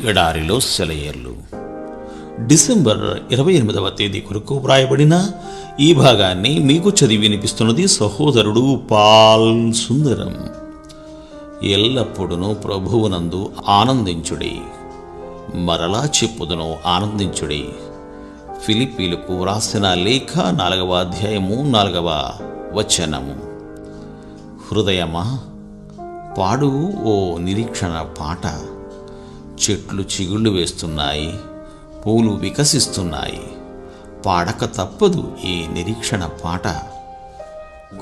ఎడారిలో సెలయేర్లు. డిసెంబర్ ఇరవై ఎనిమిదవ తేదీ కొరకు వ్రాయబడిన ఈ భాగాన్ని మీకు చదివి వినిపిస్తున్నది సహోదరుడు పాల్ సుందరం. ఎల్లప్పుడూ ప్రభువునందు ఆనందించుడి. మరలా చెప్పుదును ఆనందించుడి. ఫిలిపీలకు వ్రాసిన లేఖ నాలుగవ అధ్యాయము నాలుగవ వచనము. హృదయమా పాడు ఓ నిరీక్షణ పాట. చెట్లు చిగుళ్ళు వేస్తున్నాయి పూలు వికసిస్తున్నాయి. పాడక తప్పదు ఈ నిరీక్షణ పాట.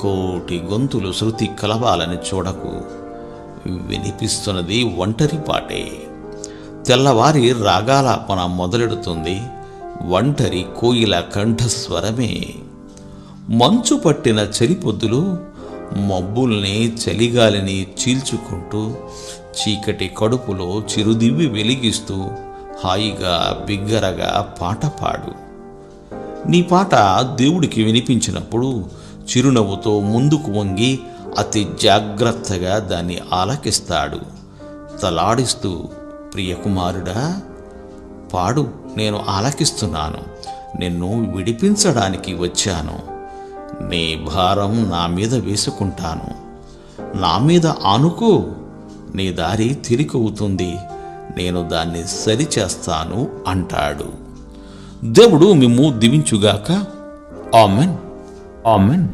కోటి గొంతులు శృతి కలవాలని చూడకు. వినిపిస్తున్నది ఒంటరి పాటే. తెల్లవారి రాగాలాపన మొదలెడుతుంది ఒంటరి కోయిల కంఠస్వరమే. మంచు పట్టిన చలిపొద్దులు మబ్బుల్ని చలిగాలిని చీల్చుకుంటూ చీకటి కడుపులో చిరుదివ్వి వెలిగిస్తూ హాయిగా బిగ్గరగా పాట పాడు. నీ పాట దేవుడికి వినిపించినప్పుడు చిరునవ్వుతో ముందుకు వంగి అతి జాగ్రత్తగా దాన్ని ఆలకిస్తాడు. తలాడిస్తూ ప్రియకుమారుడా పాడు నేను ఆలకిస్తున్నాను. నిన్ను విడిపించడానికి వచ్చాను. నీ భారం నా మీద వేసుకుంటాను. నా మీద ఆనుకో. నీ దారి తిరిగవుతుంది. నేను దాన్ని సరిచేస్తాను అంటాడు. దేవుడు మిమ్ము దివించుగాక. ఆమెన్. ఆమెన్.